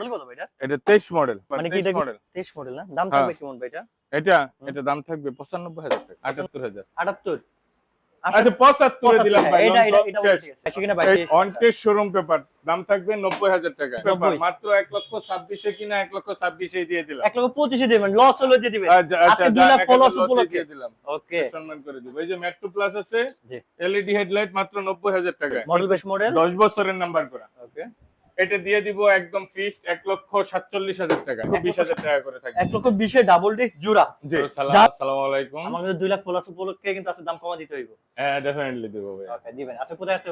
Model কত এটা? এটা তেইশ মডেল মানে কি এটা- 23 মডেল না? দাম হ্যাঁ। থাকবে কেমন ভাই এটা? এটা? এটা দাম থাকবে পঁচানব্বই হাজার টাকা। আটাত্তর হাজার। 78 আচ্ছা পঁচাত্তরে দিলাম ভাই এটা এটা এটা ঠিক আছে সেখানে ভাই এই শোরুম পেপার দাম থাকবে নব্বই হাজার টাকা। মাত্র এক লক্ষ ছাব্বিশে কিনা এক লক্ষ ছাব্বিশে দিয়ে দিলাম। লক্ষ দেবেন লস হলে দিয়ে দিবেন। আচ্ছা, আচ্ছা, লাখ উপলক্ষে। দিয়ে দিলাম। ওকে সম্মান করে দিব। এই যে মেট্রো প্লাস আছে জি। এলইডি হেডলাইট মাত্র নব্বই হাজার টাকা মডেল বেশ মডেল দশ বছরের নাম্বার করা। ওকে এটা দিয়ে দিব একদম ফিক্সড এক লক্ষ সাতচল্লিশ হাজার টাকা। বিশ হাজার টাকা করে থাকবে। এক লক্ষ বিশে ডাবল ডিস্ক জোড়া। জি আসসালামু আলাইকুম। কাছে দুই লাখ প্লাস উপলক্ষে কিন্তু আছে দাম কমা দিতে হইব। হ্যাঁ ডেফিনেটলি দেবো ভাই। দিবেন। আচ্ছা কোথায় আসতে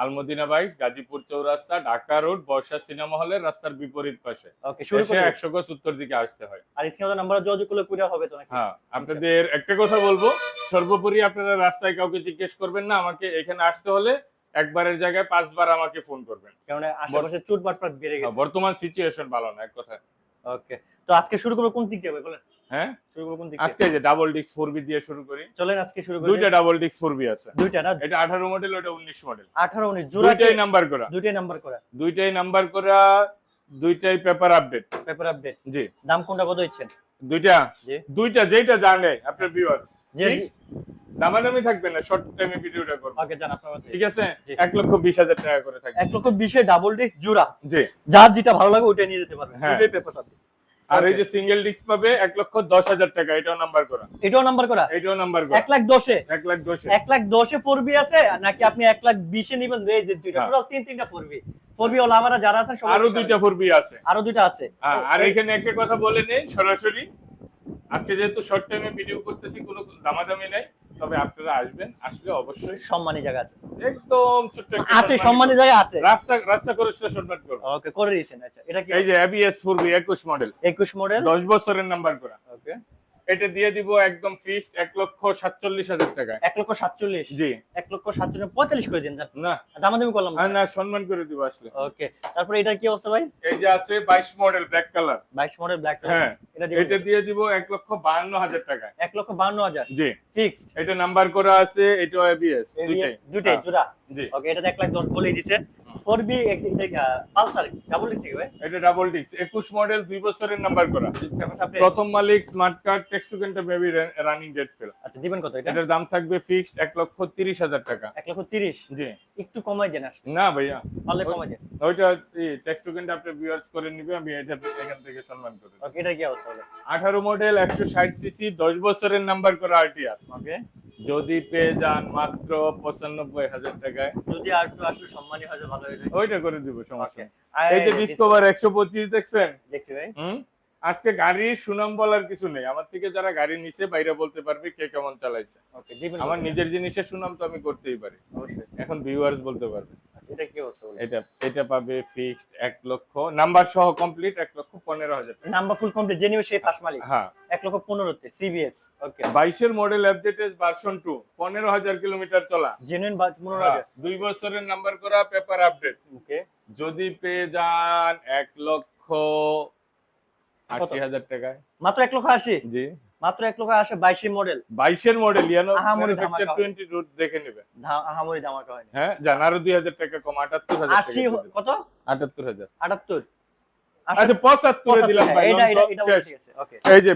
Almadina bikes Gazipur Chowrasta Dhaka road Barsha cinema হলের রাস্তার বিপরীত পাশে। ওকে শুরু করি। একশো গজ উত্তর দিকে আসতে হয়। আর স্ক্রিনে নাম্বার যোগাযোগ করলে হবে তো নাকি? হ্যাঁ আপনাদের একটা কথা বলব। সর্বোপরি আপনারা রাস্তায় কাউকে জিজ্ঞেস করবেন না আমাকে এখানে আসতে হলে একবারের জায়গায় পাঁচবার আমাকে ফোন করবেন। কারণ আশেপাশে চুট বাটপাট বেড়ে হ্যাঁ, গেছে বর্তমান সিচুয়েশন ভালো না এক কথা ওকে। তো আজকে শুরু করব কোন দিক দিয়ে বলেন? হ্যাঁ? শুরু করব কোন দিক আজকে যে ডাবল ফোর বি দিয়ে শুরু করি। চলেন আজকে শুরু করি। দুইটা ডাবল ফোর বি আছে। দুইটা না? এটা আঠারো মডেল ওটা উনিশ মডেল 18 19 জোড়া দুইটাই নাম্বার করা। দুইটাই নাম্বার করা। দুইটাই নাম্বার করা দুইটাই পেপার আপডেট পেপার আপডেট জি। দাম কোনটা কত ইচ্ছেন দুইটা? জি। দুইটা যেটা জানে আপনার ভিউয়ার্স? দামাদামি থাকবে না শর্ট টাইমে ভিডিওটা করব। ওকে জান আপনার ঠিক আছে? জি। এক লক্ষ বিশ হাজার টাকা করে থাকবে। এক লক্ষ বিশে ডাবল ডিস্ক জোড়া। জি। যার যেটা ভালো লাগে ওইটা নিয়ে যেতে পারবেন। হ্যাঁ। পেপার আপডেট আর এই যে সিঙ্গেল ডিস্ক পাবে এক লক্ষ দশ হাজার টাকা এটাও নাম্বার করা। এটাও নাম্বার করা? এটাও নাম্বার করা। এক লাখ দশে? এক লাখ দশে। এক লাখ দশে ফোর বি আছে নাকি আপনি এক লাখ বিশে নিবেন? এই যে দুইটা হ্যাঁ। টোটাল তিন তিনটা ফোর বি ফোর বি যারা আছেন সবাই আরও দুইটা ফোর বি আছে। আরও দুইটা আছে। হ্যাঁ, আর এখানে একটা কথা বলে নেই সরাসরি। আজকে যেহেতু শর্ট টাইমে ভিডিও করতেছি কোনো দামাদামি নেই। তবে আপনারা আসবেন আসলে অবশ্যই। সম্মানী জায়গা আছে। একদম ছোট্ট আছে সম্মানী জায়গা। আছে। রাস্তা রাস্তা করে সম্মান করব ওকে করে দিয়েছেন আচ্ছা। এটা কি? এই যে এবিএস ফোর বি একুশ মডেল। একুশ মডেল। দশ বছরের নাম্বার করা। ওকে। এটা দিয়ে দিব একদম ফিক্সড এক লক্ষ সাতচল্লিশ হাজার টাকা এক লক্ষ সাতচল্লিশ? জি। এক লক্ষ সাতচল্লিশ পঁয়তাল্লিশ করে দিন না। দামাদামি করলাম না। সম্মান করে দিব আসলে। ওকে তারপরে এটা কি অবস্থা ভাই? এই যে আছে বাইশ মডেল ব্ল্যাক কালার বাইশ মডেল ব্ল্যাক কালার হ্যাঁ। এটা দিয়ে দিব। এক লক্ষ বাহান্ন হাজার টাকা এক লক্ষ বান্ন হাজার। জি। ফিক্সড এটা নাম্বার করা আছে এটা এবিএস দুইটাই। দুইটাই হ্যাঁ, জোড়া। জি। ওকে এটা এক লাখ দশ বলেই দিচ্ছেন four B Pulsar double disc এটা ডাবল ডিস্ক একুশ মডেল দুই বছরের নাম্বার করা। প্রথম মালিক smart card tax token বেবি রানিং ডেট ফেল আচ্ছা দিবেন কত এটা? এটার দাম থাকবে ফিক্সড এক লক্ষ তিরিশ হাজার টাকা। এক লক্ষ তিরিশ? জি। একটু কমাই দেন আসলে। না ভাইয়া। পারলে কমাই দেন। ওইটা টেক্সট টু কেন্টা আপনি ভিউয়ার্স করে নিবে আমি এটা এখান থেকে সম্মান করে ওকে এটা কি অবস্থা হলো আঠারো মডেল একশো ষাট সিসি দশ বছরের নাম্বার করা আরটিআর ওকে। যদি পেয়ে যান মাত্র পঁচানব্বই হাজার টাকায়। যদি আর একটু আসলে সম্মানী হয় ভালো ওইটা করে দিব সমস্যা। এই যে ডিসকভার একশো পঁচিশ দেখছেন? দেখছি ভাই। আজকে গাড়ির সুনাম বলার কিছু নেই। আমার থেকে যারা গাড়ি নিছে বাইরে বলতে পারবে কে কেমন চালাইছে। ওকে আমার নিজের জিনিসের সুনাম তো আমি করতেই পারি। অবশ্যই। এখন ভিউয়ার্স বলতে পারবে। এটা কি অবস্থা এটা এটা পাবে ফিক্সড এক লক্ষ। নাম্বার সহ কমপ্লিট এক লক্ষ পনেরো হাজার নাম্বার ফুল কমপ্লিট জেনে সেই ফার্স্ট মালিক। হ্যাঁ। এক লক্ষ পনেরোতে সিবিএস ওকে বাইশের মডেল এফজেটেস ভার্সন টু পনেরো হাজার কিলোমিটার চলা। জেনুইন পনেরো হ্যাঁ, হাজার। দুই বছরের নাম্বার করা পেপার আপডেট ওকে যদি পেয়ে যান এক লক্ষ? আশি হাজার টাকায়। মাত্র এক লক্ষ আশি? জি। মাত্র এক লক্ষ আশি বাইশে মডেল বাইশের মডেল ইয়ানো। টোয়েন্টি রুট দেখে নেবে। আহামরি ধামাকা হ্যাঁ আরও দুই হাজার টাকা কম আটাত্তর হাজার আশি কত? আটাত্তর হাজার। আটাত্তর। আচ্ছা পঁচাত্তরে দিলাম ভাই এটা এটা long এটা top শেষ। ঠিক আছে ওকে এই যে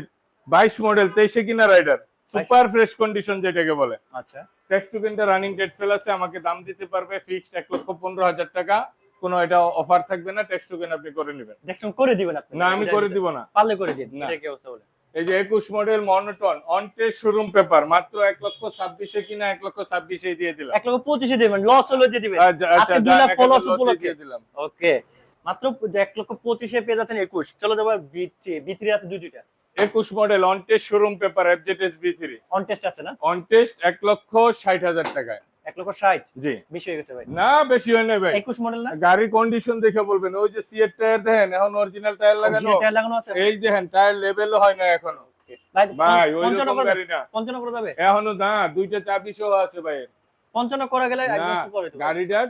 বাইশ মডেল তেইশে কিনা রাইডার সুপার ফ্রেশ কন্ডিশন যেটাকে বলে। আচ্ছা। Tax token running date fail আছে আমাকে দাম দিতে পারবে ফিক্সড এক লক্ষ পনেরো হাজার টাকা। কোনো এটা অফার থাকবে না টেক্সট টু কেন আপনি করে নেবেন। করে দিবেন আপনি। না আমি করে দিব না। পারলে করে দিন এটা কি অবস্থা বলে এই যে একুশ model monotone on test showroom paper মাত্র এক লক্ষ ছাব্বিশে কিনা এক লক্ষ ছাব্বিশে দিয়ে দিলাম। এক লক্ষ পঁচিশে দিবেন লস হলে দিয়ে দিবেন। আচ্ছা, আচ্ছা। দিয়ে দিলাম। ওকে মাত্র এক লক্ষ পঁচিশে পেয়ে যাচ্ছেন একুশ। চলো যাব বিত্রি আছে দুই দুইটা। একুশ model on test showroom paper FZS B three on test আছে না? অনটেস্ট এক লক্ষ ষাট হাজার টাকায়। এক লক্ষ ষাট। জি। বেশি হয়ে গেছে ভাই। না বেশি হয় না ভাই। একুশ মডেল না? গাড়ির কন্ডিশন দেখে বলবেন ওই যে সিএর টায়ার দেখেন এখন অরিজিনাল টায়ার লাগানো। টায়ার লাগানো আছে? এই দেখেন টায়ার লেভেল হয় না এখনও। ভাই ওই রকম গাড়ি না। পঞ্চান্ন করা যাবে এখনও না দুইটা চাবি সহ আছে ভাই। পঞ্চান্ন করা গেলে গাড়িটা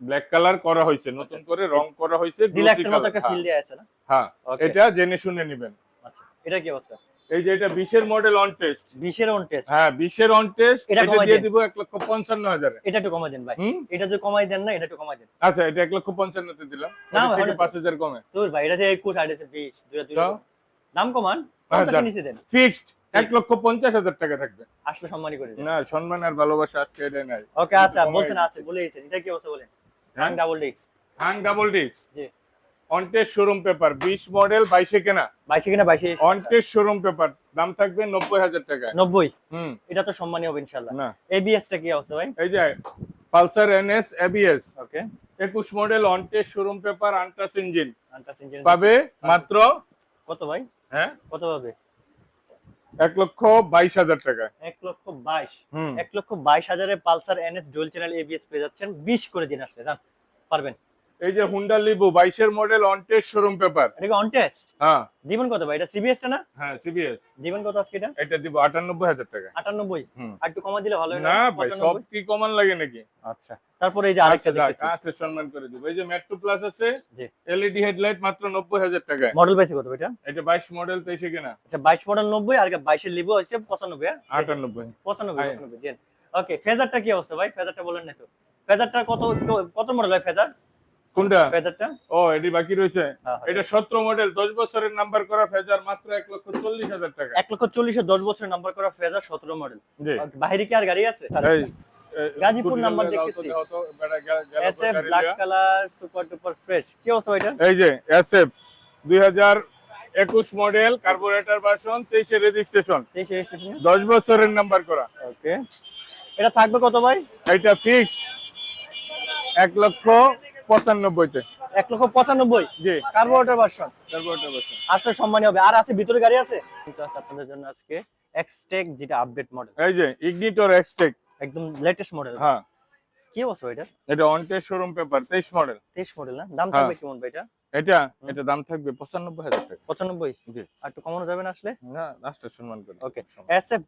ব্ল্যাক কালার করা হয়েছে নতুন করে রং করা হয়েছে ডিলাক্সের মতো একটা হ্যাঁ, ফিল দেয়া আছে না? হ্যাঁ এটা জেনে শুনে নেবেন। আচ্ছা এটা কি অবস্থা? এই যে এটা বিশের মডেল অন টেস্ট বিশের অন টেস্ট হ্যাঁ বিশের অন টেস্ট এটা দিয়ে দিব এক লক্ষ পঞ্চান্ন হাজারে। এটা একটু কমাই দেন ভাই। এটা যদি কমাই দেন না এটা একটু কমাই দেন। আচ্ছা এটা এক লক্ষ পঞ্চান্নতে দিলাম। না, পাঁচ হাজার কমে। তোর ভাই এটা যে একুশ বিশ। দাম কমান হ্যাঁ। নিচে দেন। ফিক্সড এক লক্ষ পঞ্চাশ হাজার টাকা থাকবে। আসলে সম্মানই করে না সম্মান আর ভালোবাসা আজকে এটা নাই। ওকে আচ্ছা বলছেন আছে বলে দিয়েছেন। এটা কি অবস্থা বলেন? হ্যাঁ? ডাবল ডিক্স হাং ডাবল ডিস্ক জি। অনটেস্ট শোরুম পেপার বিশ মডেল বাইশে কেনা। বাইশে কিনা বাইশে অনটেস্ট শোরুম পেপার দাম থাকবে নব্বই হাজার টাকা। নব্বই? হুম। এটা তো সম্মানী হবে ইনশাল্লাহ না। এবিএস টা কি অবস্থা ভাই? এই যে পালসার এনএস এবিএস ওকে। একুশ model on test showroom paper untouched engine untouched engine পাবে মাত্র কত ভাই? হ্যাঁ? কত পাবে? এক লক্ষ বাইশ হাজার টাকা। এক লক্ষ বাইশ। হুম। এক লক্ষ বাইশ হাজারে Pulsar NS dual channel ABS পেয়ে যাচ্ছেন। বিশ করে দিন আসলে জান পারবেন। এই যে হুন্ডা লিবু বাইশের মডেল অনটেস্ট শোরুম পেপার এটা কি অন টেস্ট হ্যাঁ। দিবেন কত ভাই? এটা সিবিএস টা না? হ্যাঁ সিবিএস দিবেন কত আজকে এটা? এটা দিব আটানব্বই হাজার টাকা। আটানব্বই? হুম। আর একটু কমা দিলে ভালো হয় না? ভাই সব কি কমান লাগে নাকি? আচ্ছা তারপরে এই যে আরেকটা আচ্ছা দেখতেছি। আসলে সম্মান করে দিব। এই যে মেট্রো প্লাস আছে জি। এলইডি হেডলাইট মাত্র নব্বই হাজার টাকায়। মডেল পাইছে কত এটা? এটা বাইশ মডেল তেইশে কিনা? আচ্ছা বাইশ মডেল নব্বই আর বাইশের লিবো হয়েছে পঁচানব্বই হ্যাঁ? আটানব্বই। পঁচানব্বই আয়। পঁচানব্বই দেন ওকে ফেজারটা কি অবস্থা ভাই? ফেজারটা বলেন না তো। ফেজারটা কত কত মডেল ভাই ফেজার কোনটা? ফেজারটা? ও এটি বাকি রয়েছে। হ্যাঁ, এটা সতেরো মডেল দশ বছরের নাম্বার করা ফেজার মাত্র এক লক্ষ চল্লিশ হাজার টাকা। এক লক্ষ চল্লিশে দশ বছর নাম্বার করা ফেজার সতেরো মডেল জি। বাইরে কি আর গাড়ি আছে? গাজীপুর নাম্বার দেখতেছি। দাও তো, বেটা, গেল- গেল S F black colour super duper fresh কি অবস্থা এটা এই যে এসএফ দুই হাজার একুশ মডেল কার্বোরেটর ভার্সন তেইশে রেজিস্ট্রেশন তেইশে রেজিস্ট্রেশন দশ বছরের নাম্বার করা। ওকে এটা থাকবে কত ভাই? এটা ফিক্সড এক লক্ষ পঁচানব্বইতে। এক লক্ষ পঁচানব্বই? জি। কার্বোরেটর ভার্সন কার্বোরেটর ভার্সন আসলে সম্মানী হবে। আর আছে ভিতরে গাড়ি আছে? কিন্তু আছে আপনাদের জন্য আজকে এক্সটেক যেটা আপডেট মডেল এই যে ইগনিটর এক্সটেক একদম লেটেস্ট মডেল হ্যাঁ। কি বছর এটা? এটা অনটে শোরুম পেপার তেইশ মডেল তেইশ মডেল না? দাম হ্যাঁ। থাকবে কেমন ভাই এটা? এটা এটা দাম থাকবে পঁচানব্বই হাজার টাকা। পঁচানব্বই? জি। আর একটু কমানো যাবে না আসলে? না লাস্টে সম্মান করে। Okay. এস এফ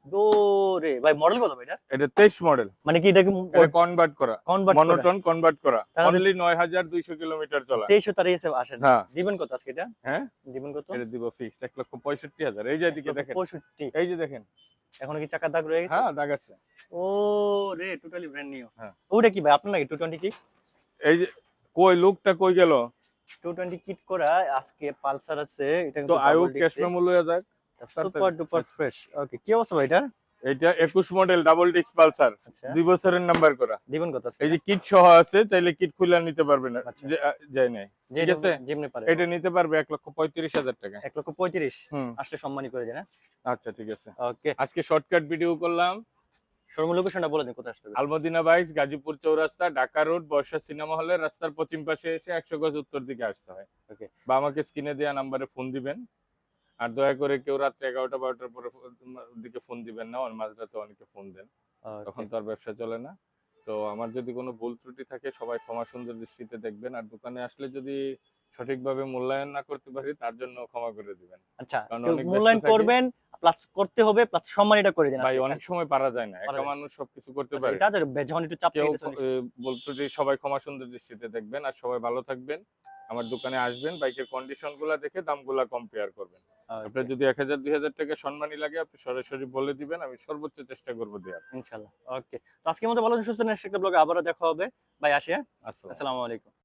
রে ভাই মডেল কত ভাই এটা? এটা তেইশ মডেল মানে কি এটাকে এটা কনভার্ট করা। কনভার্ট মনোটন কনভার্ট করা। অনলি নয় হাজার দুইশো কিলোমিটার চলা। তেইশশো তার এসে আসেন। হ্যাঁ। দিবেন কত আজকে এটা? হ্যাঁ? দিবেন কত? এটা দিব ফিক্সড এক লক্ষ পঁয়ষট্টি হাজার। এই যে এদিকে দেখেন। পঁয়ষট্টি। এই যে দেখেন। এখনও কি চাকার দাগ রয়ে গেছে? হ্যাঁ দাগ আছে। ও রে টোটালি ব্র্যান্ড নিউ হ্যাঁ। ওটা কি ভাই আপনার নাকি? টু টোয়েন্টি কি? এই যে কই লুকটা কই গেল? টু টোয়েন্টি কিট করা আজকে পালসার আছে এটা তো আয়ু ক্যাশ মেমো লয়ে যাক। সুপার ডুপার ফ্রেশ ওকে কি অবস্থা ভাই এটা? এটা একুশ মডেল ডাবল ডিস্ক পালসার। আচ্ছা। দুই বছরের নাম্বার করা। দিবেন কত এই যে কিট সহ আছে চাইলে কিট খুলে নিতে পারবেন। আচ্ছা। যে- যায় নাই। যে ঠিক আছে? যেমনি পারে। এটা নিতে পারবে এক লক্ষ পঁয়ত্রিশ হাজার টাকা। এক লক্ষ পঁয়ত্রিশ। হুম। আসলে সম্মানী করে দেন আচ্ছা ঠিক আছে। ওকে আজকে শর্টকাট ভিডিও করলাম। শোরুম লোকেশনটা বলে দিন কোথায় আসতে হবে? Almadina bikes Gazipur Chowrasta Dhaka road Barsha cinema হলের রাস্তার পশ্চিম পাশে এসে একশো গজ উত্তর দিকে আসতে হয়। Okay. বা আমাকে স্ক্রিনে দেওয়া নাম্বারে ফোন দিবেন। আর দয়া করে কেউ রাত্রে এগারোটা বারোটার পরে দিকে ফোন দিবেন না মাঝরাতে অনেকে ফোন দেন। তখন তো আর ব্যবসা চলে না। তো আমার যদি কোনো ভুল ত্রুটি থাকে সবাই ক্ষমা সুন্দর দৃষ্টিতে দেখবেন। আর দোকানে আসলে যদি সঠিকভাবে মূল্যায়ন না করতে পারি তার জন্য ক্ষমা করে দিবেন। আচ্ছা মূল্যায়ন করবেন প্লাস করতে হবে প্লাস সম্মানীটা করে দিন ভাই অনেক সময় পারা যায় না মানুষ সবকিছু করতে আচ্ছা, পারে। এটা যখন একটু চাপ কেউ বলতে যে সবাই ক্ষমা সুন্দর দৃষ্টিতে দেখবেন আর সবাই ভালো থাকবেন। আমার দোকানে আসবেন বাইকের কন্ডিশনগুলা দেখে দামগুলা কম্পেয়ার করবেন। আপনার যদি এক হাজার দুই হাজার টাকা সম্মানী লাগে আপনি সরাসরি বলে দিবেন আমি সর্বোচ্চ চেষ্টা করব দেওয়ার। ইনশাল্লাহ। ওকে তো আজকের মতো ভালো সুস্থ নেক্সট একটা ব্লগে আবারও দেখা হবে। ভাই আসিয়া আসসালাম আসসালামু আলাইকুম।